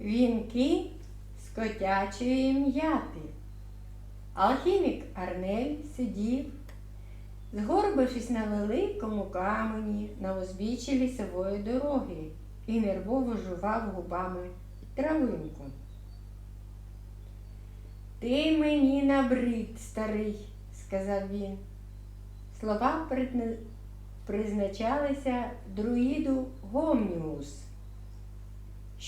вінки з котячої м'яти. Алхімік Арнель сидів, згорбившись на великому камені на узбіччі лісової дороги і нервово жував губами травинку. Ти мені набрид, старий, сказав він. Слова призначалися друїду Гомніус,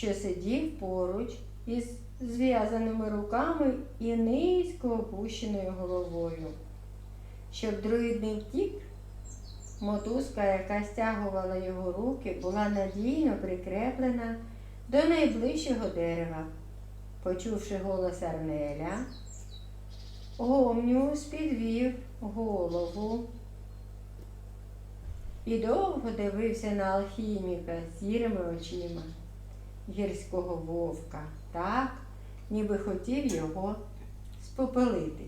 що сидів поруч із зв'язаними руками і низько опущеною головою. Щоб друїд не втік, мотузка, яка стягувала його руки, була надійно прикреплена до найближчого дерева. Почувши голос Арнеля, Гомніус підвів голову і довго дивився на алхіміка сірими очима гірського вовка, так, ніби хотів його спопелити.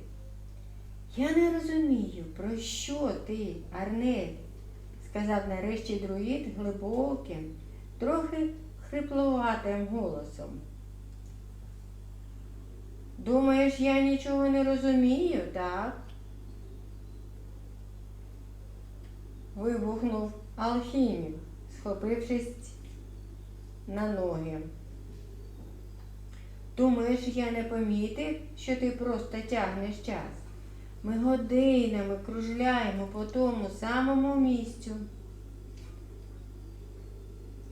Я не розумію, про що ти, Арнель, сказав нарешті друїд глибоким, трохи хрипловатим голосом. Думаєш, я нічого не розумію, так? Вибухнув алхімік, схопившись на ноги. Думаєш, я не помітив, що ти просто тягнеш час? Ми годинами кружляємо по тому самому місцю.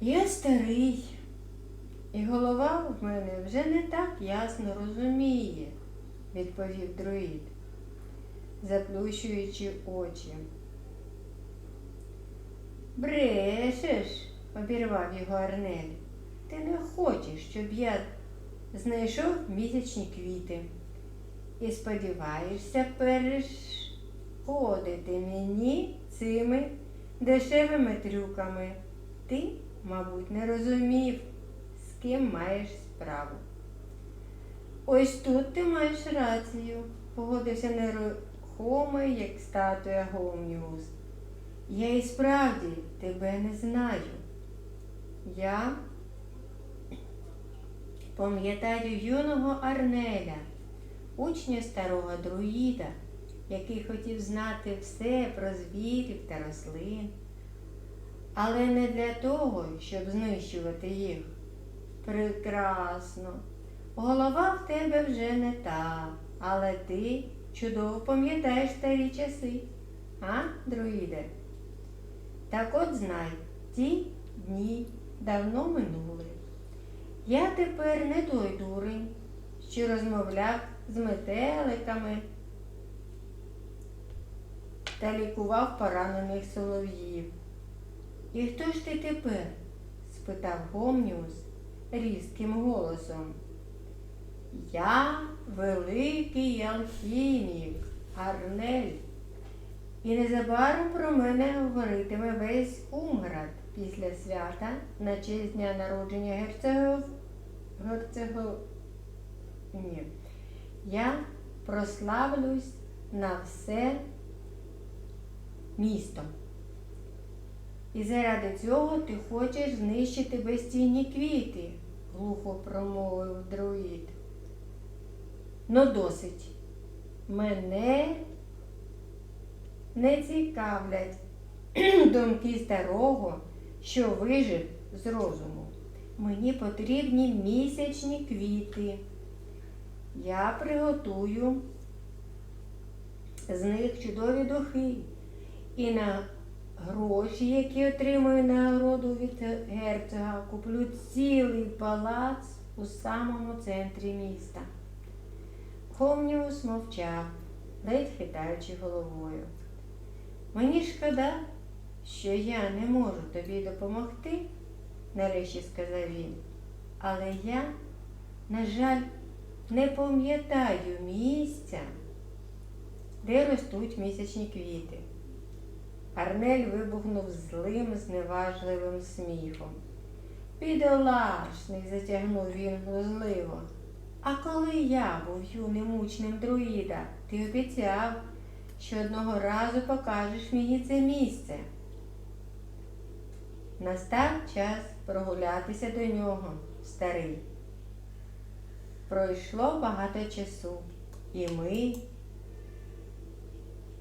Я старий, і голова в мене вже не так ясно розуміє, відповів друїд, заплющуючи очі. Брешеш, обірвав його Арнель. Ти не хочеш, щоб я знайшов місячні квіти і сподіваєшся перешкодити мені цими дешевими трюками. Ти, мабуть, не розумів, з ким маєш справу. Ось тут ти маєш рацію, погодився нерухомий, як статуя Гомніус. Я і справді тебе не знаю. Я пам'ятаю юного Арнеля, учня старого друїда, який хотів знати все про звірів та рослин, але не для того, щоб знищувати їх. Прекрасно. Голова в тебе вже не та, але ти чудово пам'ятаєш старі часи, а, друїде? Так от знай, ті дні давно минули. Я тепер не той дурень, що розмовляв з метеликами та лікував поранених солов'їв. І хто ж ти тепер? спитав Гомніус різким голосом. Я великий алхімік, Арнель. І незабаром про мене говоритиме весь Умград після свята на честь дня народження герцогів. Герцогів. Ні. Я прославлюсь на все місто. І заради цього ти хочеш знищити безцінні квіти, глухо промовив друїд. Ну досить. Мене не цікавлять думки старого, що вижив з розуму. Мені потрібні місячні квіти. Я приготую з них чудові духи. І на гроші, які отримую нагороду від герцога, куплю цілий палац у самому центрі міста. Хомніус мовчав, ледь хитаючи головою. Мені шкода, що я не можу тобі допомогти, нарешті сказав він. Але я, на жаль, не пам'ятаю місця, де ростуть місячні квіти. Арнель вибухнув злим, зневажливим сміхом. Бідолашний, затягнув він глузливо. А коли я був юним учнем друїда, ти обіцяв, що одного разу покажеш мені це місце. Настав час прогулятися до нього, старий. Пройшло багато часу, і ми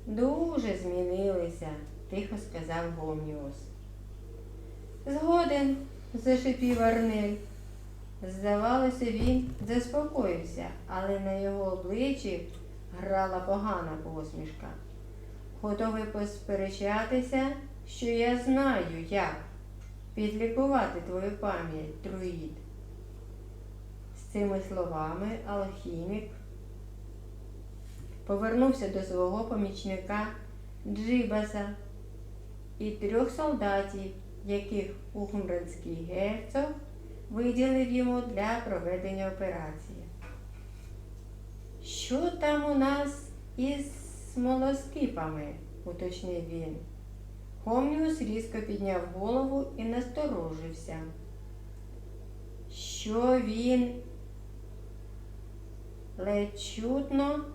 дуже змінилися, тихо сказав Гомніус. Згоден, зашипів Арнель. Здавалося, він заспокоївся, але на його обличчі грала погана посмішка. Готовий посперечатися, що я знаю, як підлікувати твою пам'ять, друїд. З цими словами алхімік повернувся до свого помічника Джибаса і трьох солдатів, яких ухмранський герцог виділив йому для проведення операції. Що там у нас із смолоскипами? уточнив він. Хомніус різко підняв голову і насторожився. Що він ледь чутно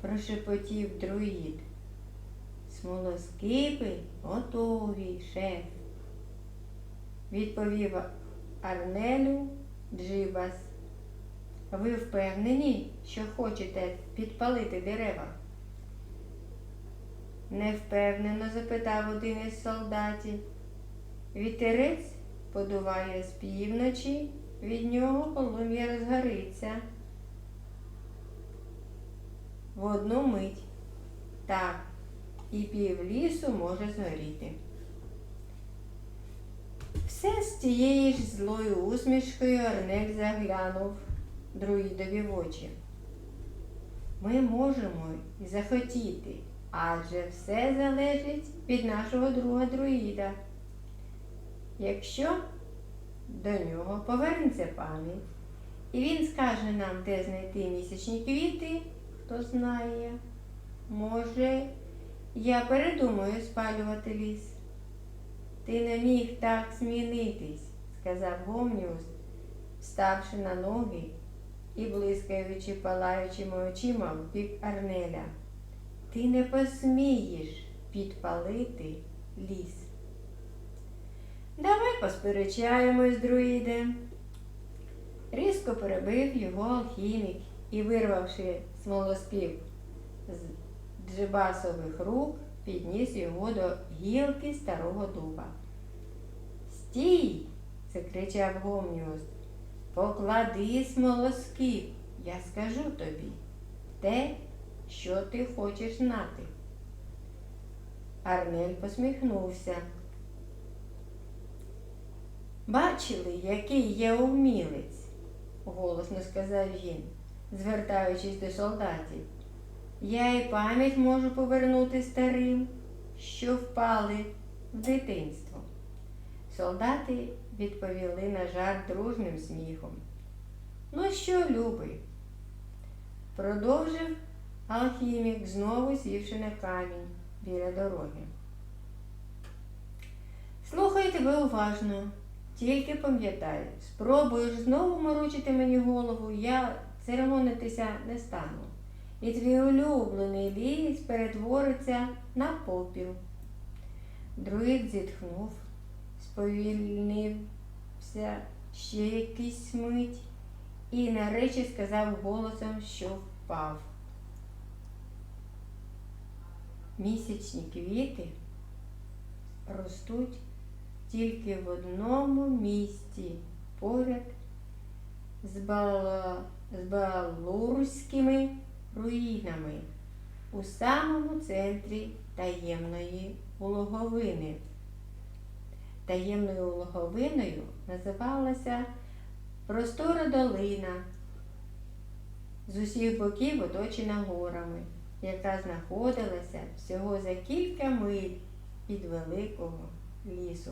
прошепотів друїд. Смолоскипи готові, шеф, відповів Арнелю Джибас. Ви впевнені, що хочете підпалити дерева? Невпевнено запитав один із солдатів. Вітерець подуває з півночі, від нього полум'я розгориться. В одну мить. Так, і пів лісу може згоріти. Все з тією ж злою усмішкою Арнель заглянув друїдові в очі. Ми можемо і захотіти, адже все залежить від нашого друга друїда. Якщо до нього повернеться пам'ять, і він скаже нам, де знайти місячні квіти, хто знає, може, я передумаю спалювати ліс. Ти не міг так змінитись, сказав Гомніус, вставши на ноги і блискаючи палаючими очима в бік Арнеля. Ти не посмієш підпалити ліс. Давай посперечаємось, друїде. Різко перебив його алхімік і, вирвавши смолоскип з джибасових рук, підніс його до гілки старого дуба. Стій! закричав Гомніус. Поклади смолоскип, я скажу тобі те, що ти хочеш знати. Арнель посміхнувся. Бачили, який я умілець, голосно сказав він, звертаючись до солдатів. Я і пам'ять можу повернути старим, що впали в дитинство. Солдати відповіли на жарт дружним сміхом. Ну що, любий? Продовжив алхімік, знову сівши на камінь біля дороги. Слухай тебе уважно, тільки пам'ятай, спробуєш знову морочити мені голову, я церемонитися не стану. І твій улюблений ліс перетвориться на попіл. Друїд зітхнув, сповільнився ще якийсь мить і нарешті сказав голосом, що впав. Місячні квіти ростуть тільки в одному місці поряд з, Бала... з Балурськими руїнами у самому центрі таємної улоговини. Таємною улоговиною називалася Простора долина, з усіх боків оточена горами, яка знаходилася всього за кілька миль від великого лісу.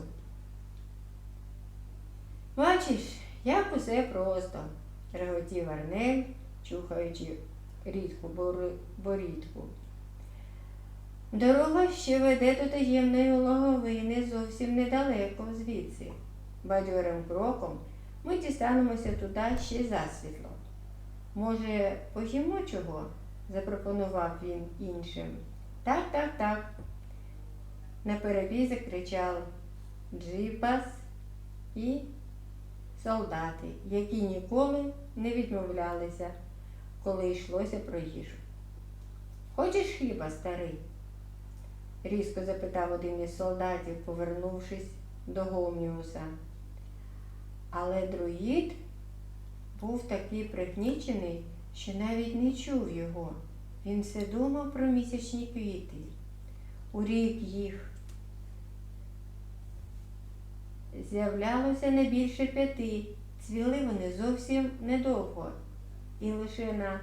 Бачиш, як усе просто, реготів Арнель, чухаючи рідку борідку. Дорога ще веде до таємної логовини зовсім недалеко звідси. Бадьорим кроком ми дістанемося туди ще засвітло. Може, поїмо чого? Запропонував він іншим. Так, так, так. На Наперебій закричав Джипас і солдати, які ніколи не відмовлялися, коли йшлося про їжу. Хочеш хліба, старий? різко запитав один із солдатів, повернувшись до Гомніуса. Але друїд був такий пригнічений, що навіть не чув його. Він все думав про місячні квіти. У рік їх з'являлося не більше п'яти. Цвіли вони зовсім недовго. І лише на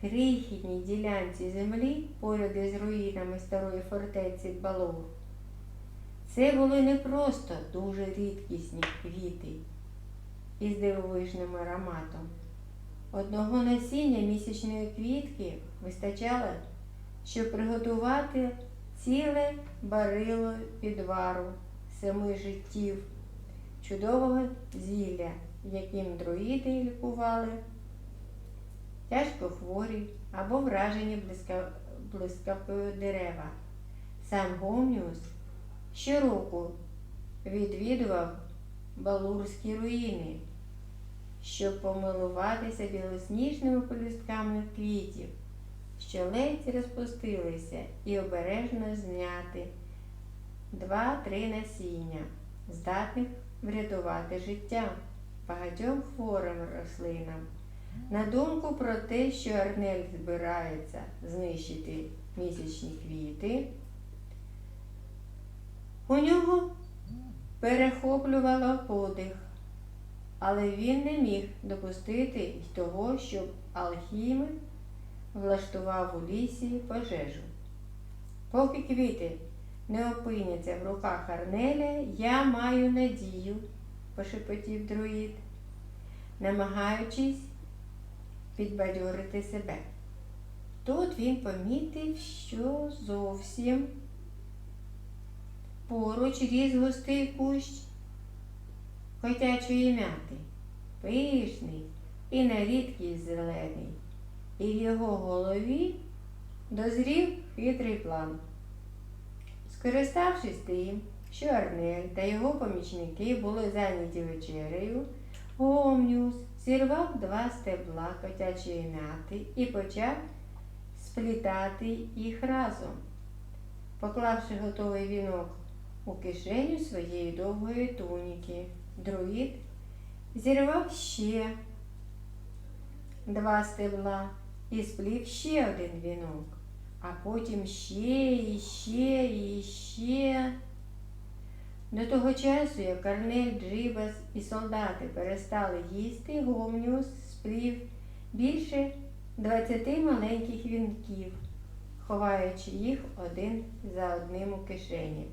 крихітній ділянці землі поряд із руїнами старої фортеці Балур. Це були не просто дуже рідкісні квіти із дивовижним ароматом. Одного насіння місячної квітки вистачало, щоб приготувати ціле барило підвару семи життів, чудового зілля, яким друїди лікували тяжко хворі або вражені блискавкою дерева. Сам Гомніус щороку відвідував Балурські руїни, щоб помилуватися білосніжними полюстками квітів, що ледь розпустилися, і обережно зняти два-три насіння, здатних врятувати життя багатьом хворим рослинам. На думку про те, що Арнель збирається знищити місячні квіти, у нього перехоплювало подих, але він не міг допустити й того, щоб алхімик влаштував у лісі пожежу. Поки квіти не опиняться в руках Арнеля, я маю надію, пошепотів друїд, намагаючись підбадьорити себе. Тут він помітив, що зовсім поруч ріс густий кущ котячої м'яти, пишний і на рідкість зелений, і в його голові дозрів хитрий план. Скориставшись тим, що Арнель та його помічники були зайняті вечерею, Гомнюс зірвав два стебла котячої м'яти і почав сплітати їх разом. Поклавши готовий вінок у кишеню своєї довгої туніки, друїд зірвав ще два стебла і сплів ще один вінок, а потім ще і ще і ще. До того часу, як Корнель, Джибас і солдати перестали їсти, Гомніус сплів більше 20 маленьких вінків, ховаючи їх один за одним у кишені.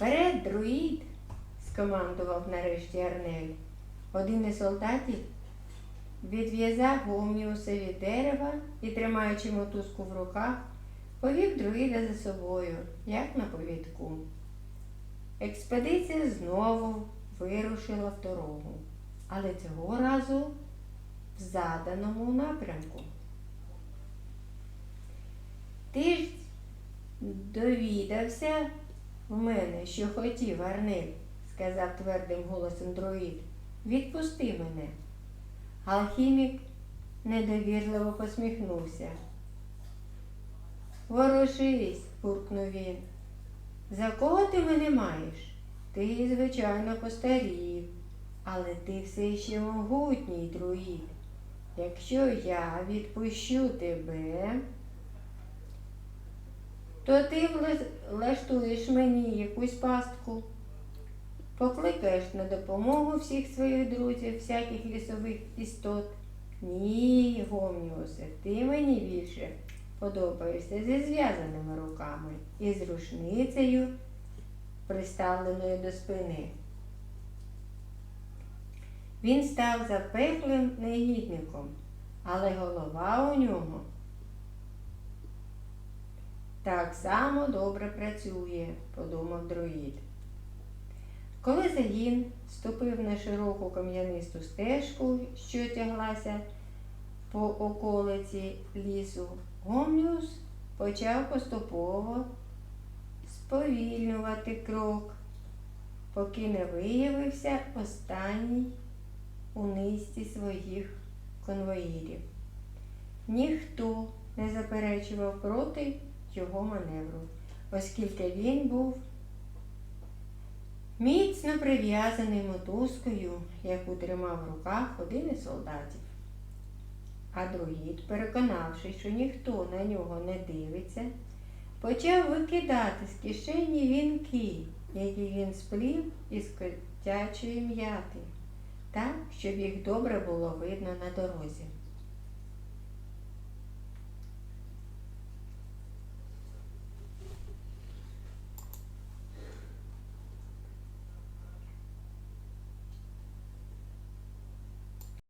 Вперед, друїд, скомандував нарешті Арнель. Один із солдатів відв'язав Гомніуса від дерева і, тримаючи мотузку в руках, повів друїда за собою, як на повідку. Експедиція знову вирушила в дорогу, але цього разу в заданому напрямку. Ти довідався в мене, що хотів Арнель, сказав твердим голосом друїд. Відпусти мене. Алхімік недовірливо посміхнувся. Ворушись, буркнув він. За кого ти мене маєш? Ти, звичайно, постарів, але ти все ще могутній друїд. Якщо я відпущу тебе, то ти влаштуєш мені якусь пастку. Покликаєш на допомогу всіх своїх друзів, всяких лісових істот. Ні, Гомніусе, ти мені більше подобаєшся зі зв'язаними руками і з рушницею, приставленою до спини. Він став запеклим негідником, але голова у нього так само добре працює, подумав друїд. Коли загін ступив на широку кам'янисту стежку, що тяглася по околиці лісу, Гомніус почав поступово сповільнювати крок. поки не виявився останній у низці своїх конвоїрів. Ніхто не заперечував проти його маневру, оскільки він був міцно прив'язаний мотузкою, яку тримав в руках один із солдатів. А другід, переконавшись, що ніхто на нього не дивиться, почав викидати з кишені вінки, які він сплів із котячої м'яти, так, щоб їх добре було видно на дорозі.